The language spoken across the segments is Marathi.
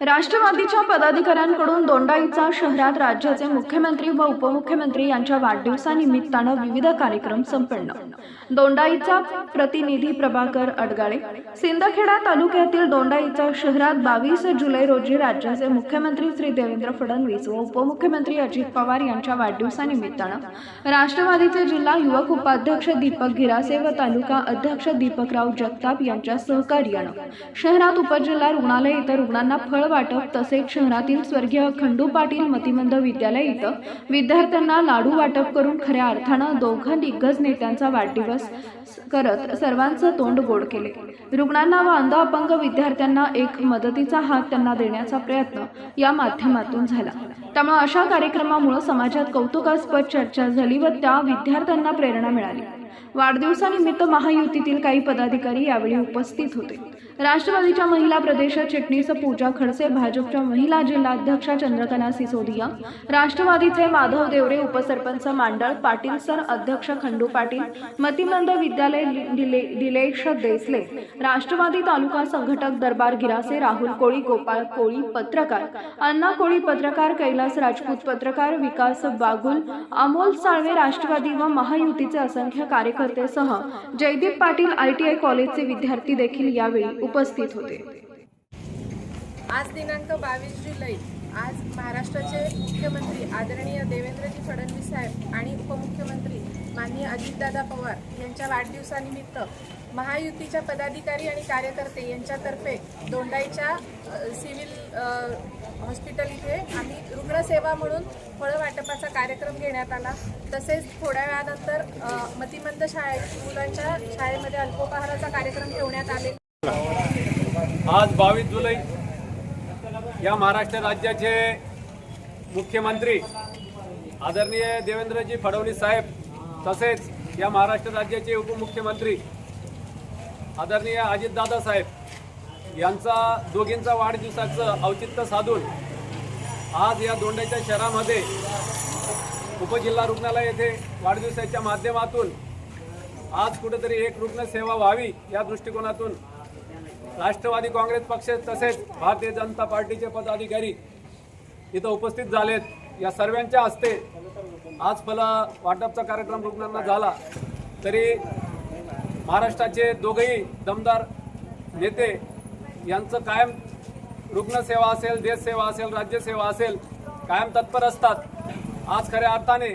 राष्ट्रवादीच्या पदाधिकाऱ्यांकडून दोंडाईचा शहरात राज्याचे मुख्यमंत्री व उपमुख्यमंत्री यांच्या वाढदिवसानिमित्तानं विविध कार्यक्रम संपन्न. दोंडाईचा प्रतिनिधी प्रभाकर अडगाळे सिंदखेडा तालुक्यातील दोंडाईचा शहरात बावीस जुलै रोजी राज्याचे मुख्यमंत्री श्री देवेंद्र फडणवीस व उपमुख्यमंत्री अजित पवार यांच्या वाढदिवसानिमित्तानं राष्ट्रवादीचे जिल्हा युवक उपाध्यक्ष दीपक गिरासे व तालुका अध्यक्ष दीपकराव जगताप यांच्या सहकार्यानं शहरात उपजिल्हा रुग्णालय इथं रुग्णांना फळ वाटप तसेच शहरातील स्वर्गीय खंडू पाटील मतिमंद विद्यालय इथं विद्यार्थ्यांना लाडू वाटप करून खऱ्या अर्थानं दोघं दिग्गज नेत्यांचा वाढदिवस करत सर्वांचं तोंड गोड केले. रुग्णांना व अंध अपंग विद्यार्थ्यांना एक मदतीचा हात त्यांना देण्याचा प्रयत्न या माध्यमातून झाला. त्यामुळे अशा कार्यक्रमामुळे समाजात कौतुकास्पद चर्चा झाली व त्या विद्यार्थ्यांना प्रेरणा मिळाली. वाढदिवसानिमित्त महायुतीतील काही पदाधिकारी यावेळी उपस्थित होते. राष्ट्रवादीच्या महिला प्रदेश चिटणीस पूजा खडसे भाजपच्या महिला जिल्हाध्यक्षा चंद्रकला सिसोदिया राष्ट्रवादीचे माधव देवरे उपसरपंच मांडळ पाटील सर अध्यक्ष खंडू पाटील मतिमंद विद्यालय दिलेश देसले राष्ट्रवादी तालुका संघटक दरबार गिरासे राहुल कोळी गोपाळ कोळी पत्रकार अण्णा कोळी पत्रकार कैलास राजपूत पत्रकार विकास बागुल अमोल साळवे राष्ट्रवादी व महायुतीचे असंख्य कार्यकर्तेसह जयदीप पाटील आयटीआय कॉलेजचे विद्यार्थी देखील यावेळी उपस्थित होते. आज दिनांक बावीस जुलै. आज महाराष्ट्राचे मुख्यमंत्री आदरणीय देवेंद्रजी फडणवीस साहेब आणि उपमुख्यमंत्री माननीय अजितदादा पवार यांच्या वाढदिवसानिमित्त महायुतीच्या पदाधिकारी आणि कार्यकर्ते यांच्यातर्फे दोंडाईच्या सिव्हिल हॉस्पिटल इथे आम्ही रुग्णसेवा म्हणून फळं वाटपाचा कार्यक्रम घेण्यात आला. तसेच थोड्या वेळानंतर मतिमंद शाळे मुलांच्या शाळेमध्ये अल्पोपहाराचा कार्यक्रम ठेवण्यात आले. आज बावीस जुलै या महाराष्ट्र राज्याचे मुख्यमंत्री आदरणीय देवेंद्रजी फडणवीस साहेब तसेच या महाराष्ट्र राज्याचे उपमुख्यमंत्री आदरणीय अजितदादा साहेब यांचा दोघींचा वाढदिवसाचं औचित्य साधून आज या दोंड्याच्या शहरामध्ये उपजिल्हा रुग्णालय येथे वाढदिवसाच्या माध्यमातून आज कुठेतरी एक रुग्णसेवा व्हावी या दृष्टिकोनातून राष्ट्रवादी काँग्रेस पक्ष तसेच भारतीय जनता पार्टीचे पदाधिकारी इथं उपस्थित झालेत. या सर्वांच्या हस्ते आज फला वाटपचा कार्यक्रम रुग्णांना झाला. तरी महाराष्ट्राचे दोघेही दमदार नेते यांचं कायम रुग्णसेवा असेल देशसेवा असेल राज्यसेवा असेल कायम तत्पर असतात. आज खऱ्या अर्थाने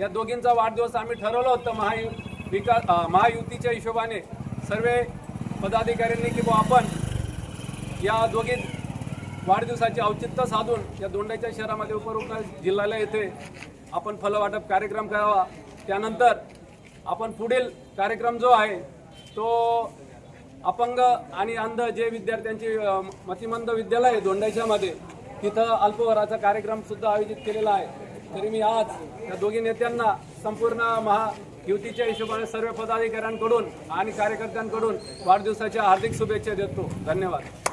या दोघींचा वाढदिवस आम्ही ठरवलं होतं. महायु विकास महायुतीच्या हिशोबाने सर्व पदाधिकाऱ्यांनी की बुवा आपण या दोघी वाढदिवसाचे औचित्य साधून या दोंड्याच्या शहरामध्ये उपरुग्ण जिल्ह्याला येथे आपण फलवाटप कार्यक्रम करावा. त्यानंतर आपण पुढील कार्यक्रम जो आहे तो अपंग आणि अंध जे विद्यार्थ्यांची मतिमंद विद्यालय आहे दोंडाच्यामध्ये तिथं अल्पवराचा कार्यक्रमसुद्धा आयोजित केलेला आहे. तरी मी आज या दोघी नेत्यांना संपूर्ण महा युतीच्या हिशोबाने सर्व पदाधिकाऱ्यांकडून आणि कार्यकर्त्यांकडून वाढदिवसाच्या हार्दिक शुभेच्छा देतो. धन्यवाद.